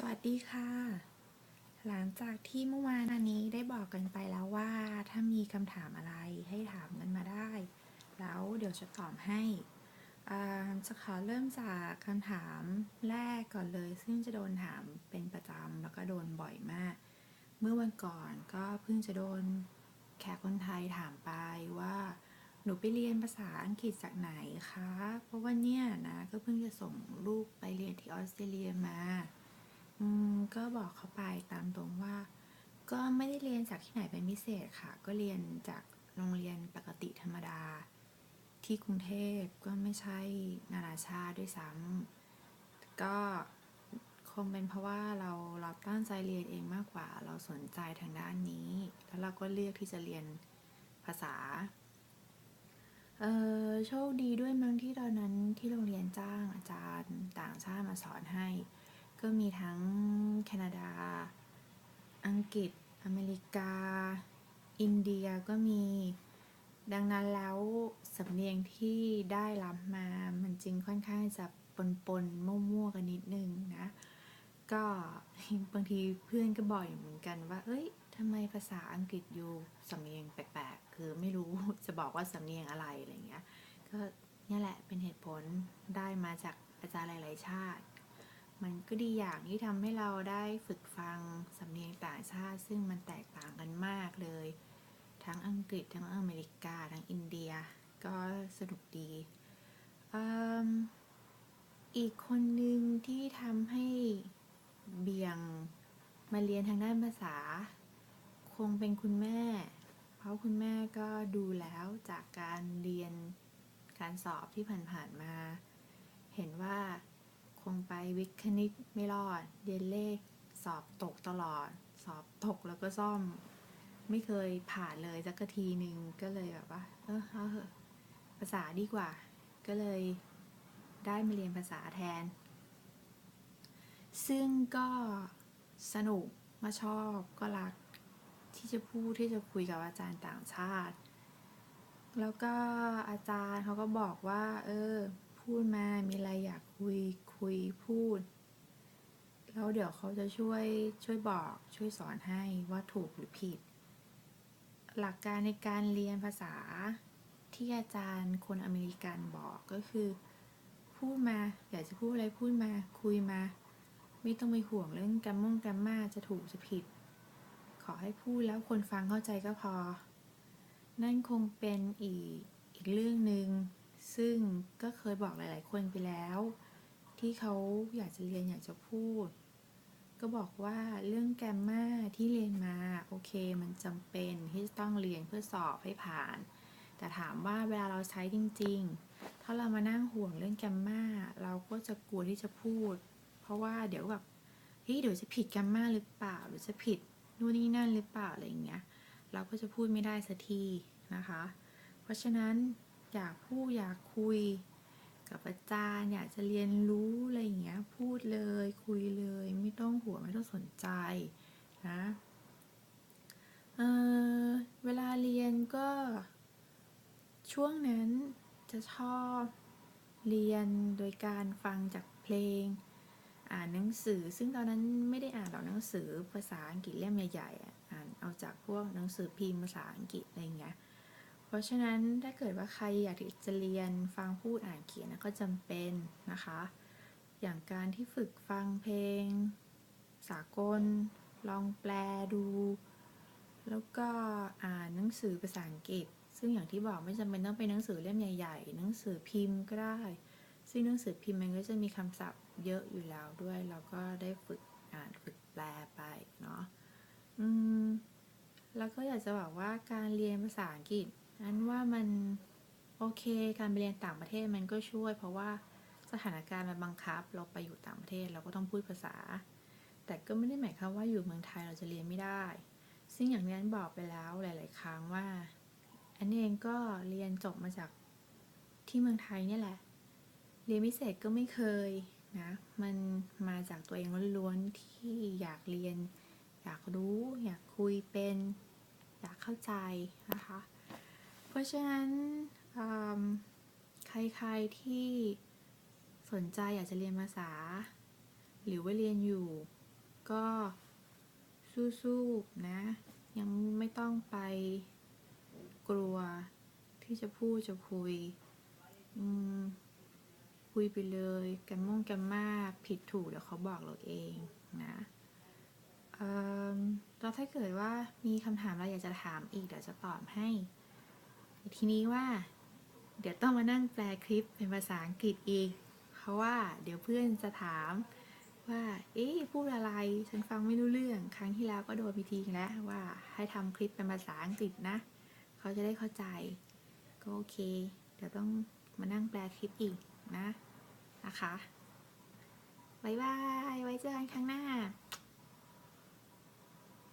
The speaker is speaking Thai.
สวัสดีค่ะ หลังจากที่เมื่อวานนี้ได้บอกกันไปแล้วว่าถ้ามีคำถามอะไรให้ถามกันมาได้ แล้วเดี๋ยวจะตอบให้จะขอเริ่มจากคำถามแรกก่อนเลย ซึ่งจะโดนถามเป็นประจำแล้วก็โดนบ่อยมาก เมื่อวันก่อนก็เพิ่งจะโดนแขกคนไทยถามไปว่า หนูไปเรียนภาษาอังกฤษจากไหนคะ เพราะว่าเนี่ยนะก็เพิ่งจะส่งลูกไปเรียนที่ออสเตรเลียมา ก็บอกเขาไปตามตรงว่า ก็ไม่ได้เรียนจากที่ไหนเป็นพิเศษค่ะ ก็เรียนจากโรงเรียนปกติธรรมดา ที่กรุงเทพก็ไม่ใช่นานาชาติด้วยซ้ำก็คงเป็นเพราะว่าเราเราตั้งใจเรียนเองมากกว่า เราสนใจทางด้านนี้ แล้วเราก็เลือกที่จะเรียนภาษาเออโชคดีด้วยมั้งที่ตอนนั้นที่โรงเรียนจ้างอาจารย์ต่างชาติมาสอนให้ ก็มีทั้งแคนาดา อังกฤษ อเมริกา อินเดียก็มี ดังนั้นแล้วสำเนียงที่ได้รับมามันจึงค่อนข้างจะปนปนๆมั่วๆกันนิดนึงนะ ก็บางทีเพื่อนก็บ่อยเหมือนกันว่า เอ้ยทำไมภาษาอังกฤษอยู่สำเนียงแปลกๆ คือไม่รู้จะบอกว่าสำเนียงอะไรอะไรเงี้ย ก็เนี่ยแหละเป็นเหตุผลได้มาจากอาจารย์หลาย ๆ ชาติ มันก็ดีอย่างที่ทำให้เราได้ฝึกฟังสำเนียงต่างชาติ ซึ่งมันแตกต่างกันมากเลย ทั้งอังกฤษทั้งอเมริกา ทั้งอินเดีย ก็สนุกดีอ,อีกคนหนึ่งที่ทำให้เบี่ยงมาเรียนทางด้านภาษา คงเป็นคุณแม่ เพราะคุณแม่ก็ดูแล้วจากการเรียนการสอบที่ผ่านๆมา เห็นว่า วิทย์คณิตไม่รอด เรียนเลข สอบตกตลอด สอบตกแล้วก็ซ่อม ไม่เคยผ่านเลยสักทีหนึ่งก็เลยแบบว่า เออเอาเถอะภาษาดีกว่า ก็เลยได้มาเรียนภาษาแทน ซึ่งก็สนุกมาชอบก็รักที่จะพูดที่จะคุยกับอาจารย์ต่างชาติ แล้วก็อาจารย์เขาก็บอกว่า เออ พูดมามีอะไรอยากคุย คุยพูด แล้วเดี๋ยวเขาจะช่วยช่วยบอกช่วยสอนให้ว่าถูกหรือผิด หลักการในการเรียนภาษาที่อาจารย์คนอเมริกันบอกก็คือ พูดมาอยากจะพูดอะไรพูดมาคุยมา ไม่ต้องไปห่วงเรื่องกรมมงกรมมาจะถูกจะผิด ขอให้พูดแล้วคนฟังเข้าใจก็พอ นั่นคงเป็นอีกอีกเรื่องหนึ่งซึ่งก็เคยบอกหลาย ๆ คนไปแล้ว ที่เขาอยากจะเรียนอยากจะพูด ก็บอกว่าเรื่องแกรมมาที่เรียนมาโอเคมันจำเป็นที่จะต้องเรียนเพื่อสอบให้ผ่าน แต่ถามว่าเวลาเราใช้จริง ๆ ถ้าเรามานั่งห่วงเรื่องแกรมมาเราก็จะกลัวที่จะพูด เพราะว่าเดี๋ยวแบบเฮ้ยเดี๋ยวจะผิดแกรมมาหรือเปล่าหรือจะผิดนู่นนี่นั่นหรือเปล่าอะไรอย่างเงี้ยเราก็จะพูดไม่ได้สักทีนะคะ เพราะฉะนั้นอยากพูดอยากคุย กับอาจารย์อยากจะเรียนรู้อะไรอย่างเงี้ยพูดเลยคุยเลยไม่ต้องหัวไม่ต้องสนใจนะเออเวลาเรียนก็ช่วงนั้นจะชอบเรียนโดยการฟังจากเพลง อ่านหนังสือ ซึ่งตอนนั้นไม่ได้อ่านหรอกหนังสือภาษาอังกฤษเล่มใหญ่ๆอะอ่านเอาจากพวกหนังสือพิมพ์ภาษาอังกฤษอะไรอย่างเงี้ย เพราะฉะนั้นถ้าเกิดว่าใครอยากที่จะเรียนฟังพูดอ่านเขียนก็จำเป็นนะคะ อย่างการที่ฝึกฟังเพลง สากล ลองแปลดู แล้วก็อ่านหนังสือภาษาอังกฤษ ซึ่งอย่างที่บอกไม่จำเป็นต้องเป็นหนังสือเล่มใหญ่ๆ หนังสือพิมพ์ก็ได้ ซึ่งหนังสือพิมพ์มันก็จะมีคำศัพท์เยอะอยู่แล้วด้วย เราก็ได้ฝึกอ่านฝึกแปลไปเนาะ อืม แล้วก็อยากจะบอกว่าการเรียนภาษาอังกฤษ นั้นว่ามันโอเคการไปเรียนต่างประเทศมันก็ช่วย เพราะว่าสถานการณ์มันบังคับ เราไปอยู่ต่างประเทศเราก็ต้องพูดภาษา แต่ก็ไม่ได้หมายความว่าอยู่เมืองไทยเราจะเรียนไม่ได้ ซึ่งอย่างนี้นบอกไปแล้วหลาย ๆ ครั้งว่า อันเองก็เรียนจบมาจากที่เมืองไทยเนี่ยแหละ เรียนพิเศษก็ไม่เคยนะมันมาจากตัวเองล้วนๆที่อยากเรียน อยากรู้ อยากคุยเป็น อยากเข้าใจนะคะ ราะฉะนั้นใครๆที่สนใจอยากจะเรียนภาษา หรือว่าเรียนอยู่ ก็สู้ๆนะ ยังไม่ต้องไปกลัวที่จะพูดจะคุยคุยไปเลยแกมมงแกมมาผิดถูกเดี๋ยวเขาบอกเราเองนะเอ่อแล้วถ้าเกิดว่ามีคำถามอะไรอยากจะถามอีกเดี๋ยวจะตอบให้ ทีนี้ว่า เดี๋ยวต้องมานั่งแปลคลิปเป็นภาษาอังกฤษอีก เพราะว่าเดี๋ยวเพื่อนจะถามว่า เอ๊ะพูดอะไร ฉันฟังไม่รู้เรื่อง ครั้งที่แล้วก็โดนพิธีแล้วว่าให้ทำคลิปเป็นภาษาอังกฤษนะ เขาจะได้เข้าใจ ก็โอเค เดี๋ยวต้องมานั่งแปลคลิปอีกนะ นะคะบายบาย ไว้เจอกันครั้งหน้า